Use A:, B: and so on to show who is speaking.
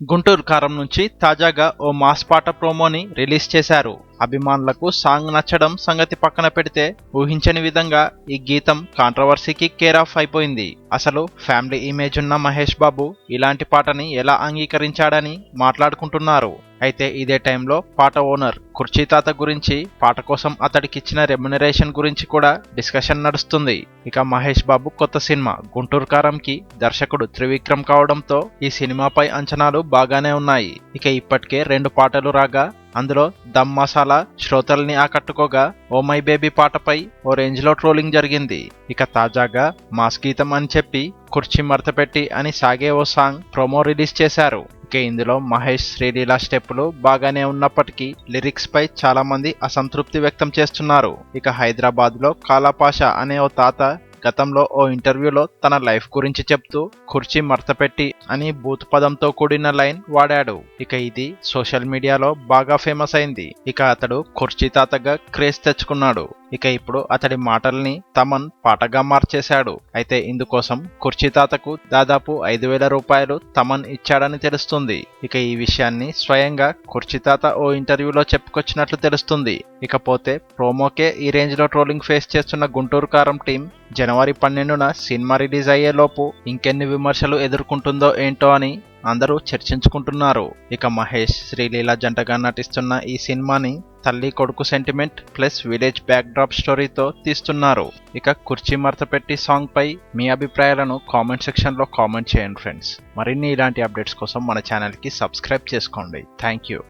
A: గుంటూరు కారం నుంచి తాజాగా ఓ మాస్ పాట ప్రోమోని రిలీజ్ చేశారు. అభిమానులకు సాంగ్ నచ్చడం సంగతి పక్కన పెడితే ఊహించని విధంగా ఈ గీతం కాంట్రవర్సీకి కేర్ ఆఫ్ అయిపోయింది. అసలు ఫ్యామిలీ ఇమేజ్ ఉన్న మహేష్ బాబు ఇలాంటి పాటని ఎలా అంగీకరించాడని మాట్లాడుకుంటున్నారు. అయితే ఇదే టైంలో పాట ఓనర్ కుర్చీ తాత గురించి పాట కోసం అతడికిచ్చిన రెమ్యునరేషన్ గురించి కూడా డిస్కషన్ నడుస్తుంది. ఇక మహేష్ బాబు కొత్త సినిమా గుంటూరు కారంకి దర్శకుడు త్రివిక్రమ్ కావడంతో ఈ సినిమాపై అంచనాలు బాగానే ఉన్నాయి. ఇక ఇప్పటికే రెండు పాటలు రాగా అందులో దమ్ మసాలా శ్రోతల్ని ఆకట్టుకోగా ఓ మై బేబీ పాటపై ఓ రేంజ్లో ట్రోలింగ్ జరిగింది. ఇక తాజాగా మాస్ గీతం అని చెప్పి కుర్చీ మరతపెట్టి అని సాగే ఓ సాంగ్ ప్రోమో రిలీజ్ చేశారు. ఇక ఇందులో మహేష్ శ్రీలీల స్టెప్పులు బాగానే ఉన్నప్పటికీ లిరిక్స్ పై చాలా మంది అసంతృప్తి వ్యక్తం చేస్తున్నారు. ఇక హైదరాబాద్లో కాలాపాష అనే ఓ తాత గతంలో ఓ ఇంటర్వ్యూలో తన లైఫ్ గురించి చెప్తూ కుర్చీ మర్తపెట్టి అని బూత్ పదంతో కూడిన లైన్ వాడాడు. ఇక ఇది సోషల్ మీడియాలో బాగా ఫేమస్ అయింది. ఇక అతడు కుర్చీ తాతగా క్రేజ్ తెచ్చుకున్నాడు. ఇక ఇప్పుడు అతడి మాటల్ని తమన్ పాటగా మార్చేశాడు. అయితే ఇందుకోసం కుర్చీతాతకు దాదాపు ఐదు వేల రూపాయలు తమన్ ఇచ్చాడని తెలుస్తుంది. ఇక ఈ విషయాన్ని స్వయంగా కుర్చీతాత ఓ ఇంటర్వ్యూలో చెప్పుకొచ్చినట్లు తెలుస్తుంది. ఇకపోతే ప్రోమోకే ఈ రేంజ్లో ట్రోలింగ్ ఫేస్ చేస్తున్న గుంటూరు కారం టీం జనవరి పన్నెండున సినిమా రిలీజ్ అయ్యేలోపు ఇంకెన్ని విమర్శలు ఎదుర్కొంటుందో ఏంటో అని అందరూ చర్చించుకుంటున్నారు. ఇక మహేష్ శ్రీలీల జంటగా నటిస్తున్న ఈ సినిమాని తల్లి కొడుకు sentiment plus village backdrop స్టోరీతో తీస్తున్నారు. ఇక కుర్చీ మరతపెట్టి సాంగ్ పై మీ అభిప్రాయాలను కామెంట్ సెక్షన్లో కామెంట్ చేయండి ఫ్రెండ్స్. మరిన్ని ఇలాంటి అప్డేట్స్ కోసం మన ఛానల్కి సబ్స్క్రైబ్ చేసుకోండి. Thank you.